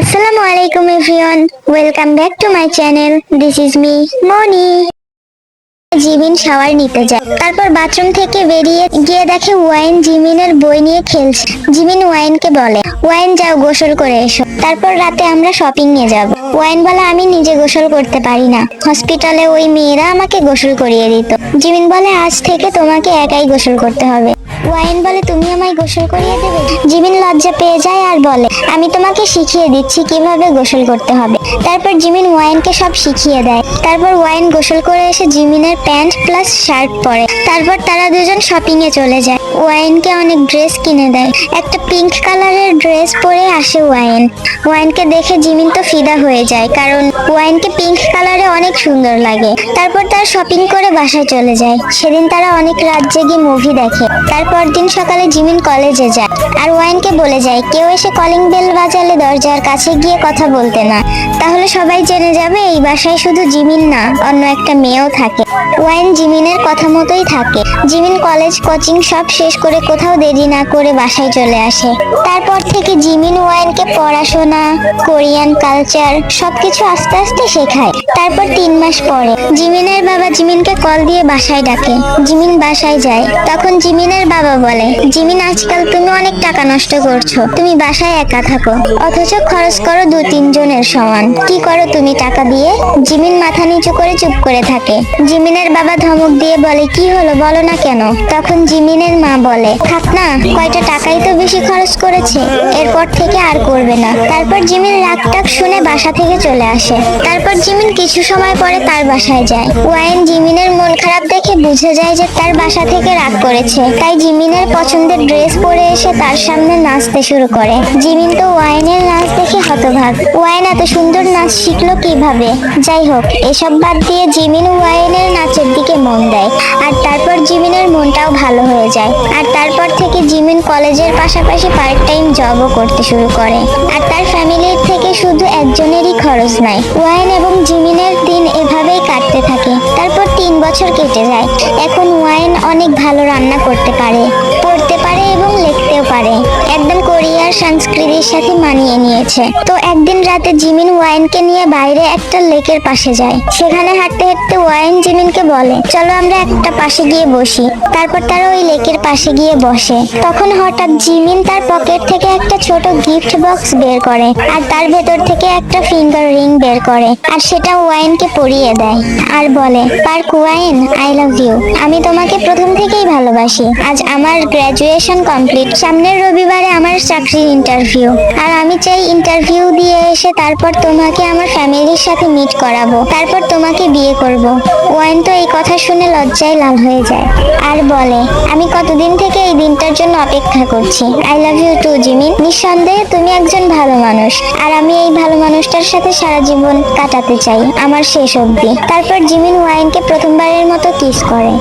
আসসালামু আলাইকুম everyone, welcome back to my channel, this is me, Moni. Jimin shower নিতে যায়। তারপর বাথরুম থেকে বেরিয়ে গিয়ে দেখে ওয়াইন জিমিনের বই নিয়ে খেলছে। জিমিন ওয়াইনকে বলে, ওয়াইন, যাও গোসল করে এসো। তারপর রাতে আমরা শপিং এ যাব। ওয়াইন বলে, আমি নিজে গোসল করতে পারি না। হসপিটালে ওই মেয়েরা আমাকে গোসল করিয়ে দিত। জিমিন বলে, আজ থেকে তোমাকে একাই গোসল করতে হবে। ওয়াইন বলে তুমি আমায় গোসল করিয়ে দেবে? জিমিন লজ্জা পেয়ে যায় আর বলে, আমি তোমাকে শিখিয়ে দিচ্ছি কীভাবে গোসল করতে হবে। তারপর জিমিন ওয়াইনকে সব শিখিয়ে দেয়। তারপর ওয়াইন গোসল করে এসে জিমিনের প্যান্ট প্লাস শার্ট পরে। তারপর তারা দুজন শপিং এ চলে যায়। ওয়াইনকে অনেক ড্রেস কিনে দেয়। একটা পিঙ্ক কালারের ড্রেস পরে আসে ওয়াইন। ওয়াইনকে দেখে জিমিন তো ফিদা হয়ে যায়, কারণ ওয়াইনকে পিঙ্ক কালারে অনেক সুন্দর লাগে। তারপর তারা শপিং করে বাসায় চলে যায়। সেদিন তারা অনেক রাত জেগে মুভি দেখে। তারপর দিন সকালে জিমিন কলেজে যায় আর ওয়াইনকে বলে যায়, কেউ এসে কলিং বেল বাজালে দরজার কাছে গিয়ে কথা বলতে না। তাহলে সবাই জেনে যাবে এই বাসায় শুধু জিমিন না, অন্য একটা মেয়েও থাকে। ওয়াইন জিমিনের কথা মতোই থাকে। জিমিন কলেজ কোচিং সব শেষ করে কোথাও দেরি না করে বাসায় চলে আসে। তারপর থেকে জিমিন ওয়াইনকে পড়াশোনা, কোরিয়ান কালচার সবকিছু আস্তে আস্তে শেখায়। তারপর তিন মাস পরে জিমিনের বাবা জিমিনকে কল দিয়ে বাসায় ডাকে। জিমিন বাসায় যায়। তখন জিমিনের বাবা বলে, জিমিন, আজকাল তুমি অনেক টাকা নষ্ট করছ। তুমি বাসায় একা থাকো। অথচ খরচ করো দু তিনজনের সমান। কি করো তুমি টাকা দিয়ে? জিমিন মাথা নিচু করে চুপ করে থাকে। জিমিনের বাবা ধমক দিয়ে বলে, কি হলো বলো না কেন? তখন জিমিনের মা বলে, থাক না, কয়টা টাকাই তো বেশি খরচ করেছে। এরপর থেকে আর করবে না। তারপর জিমিন রাগ টাক শুনে বাসা থেকে চলে আসে। তারপর জিমিন কিছু সময় পরে তার বাসায় যায়। ওয়াইন জিমিনের মন খারাপ দেখে বুঝে যায় যে তার বাসা থেকে রাগ করেছে। তাই জিমিনের পছন্দের ড্রেস পরে এসে তার সামনে নাচতে শুরু করে। জিমিন তো ওয়াইনের নাচ দেখে হতভাগ। ওয়াইন এত সুন্দর নাচ শিখলো কীভাবে? যাই হোক, এসব বাদ দিয়ে জিমিন ওয়াইনের নাচের দিকে মন দেয়। আর তারপর জিমিনের মনটাও ভালো হয়ে যায়। আর তারপর থেকে জিমিন কলেজের পাশাপাশি পার্ট টাইম জবও করতে শুরু করে। আর তার ফ্যামিলির থেকে শুধু একজনেরই খরচ নাই। ওয়াইন এবং জিমিনের দিন এভাবেই কাটতে থাকে। বছর কেটে যায়। এখন ওয়াইন অনেক ভালো রান্না করতে পারে, পড়তে পারে এবং লিখতেও পারে। একদম কোরিয়ার সংস্কৃতির সাথে মানিয়ে নিয়েছে। তো একদিন রাতে জিমিন ওয়াইনকে নিয়ে বাইরে একটা লেকের পাশে যায়। সেখানে হাঁটতে হাঁটতে ওয়াইন জিমিনকে বলে, চলো আমরা একটা পাশে গিয়ে বসি। তারপর তারা ওই লেকের পাশে গিয়ে বসে। তখন হঠাৎ জিমিন তার পকেট থেকে একটা ছোট গিফট বক্স বের করে আর তার ভেতর থেকে একটা ফিঙ্গার রিং বের করে আর সেটা ওয়াইনকে পরিয়ে দেয় আর বলে, পার্ক ওয়াইন, আই লাভ ইউ। আমি তোমাকে প্রথম থেকেই ভালোবাসি। আজ আমার গ্র্যাজুয়েশন কমপ্লিট। সামনের রবিবারে আমার চাকরির ইন্টারভিউ আর আমি চাই ইন্টারভিউ দিয়ে এসে তারপর তোমাকে আমার ফ্যামিলির সাথে মিট করাবো, তারপর তোমাকে বিয়ে করব। ওয়াইন তো এই কথা শুনে লজ্জায় লাল হয়ে যায়। আর বলে, আমি কতদিন থেকে এই দিনটার জন্য অপেক্ষা করছি। I love you too Jimin. নিঃসন্দেহে তুমি একজন ভালো মানুষ। আর আমি এই ভালো মানুষটার সাথে সারা জীবন কাটাতে চাই, আমার শেষ অবধি। তারপর জিমিন ওয়াইনকে প্রথমবারের মতো কিস করে।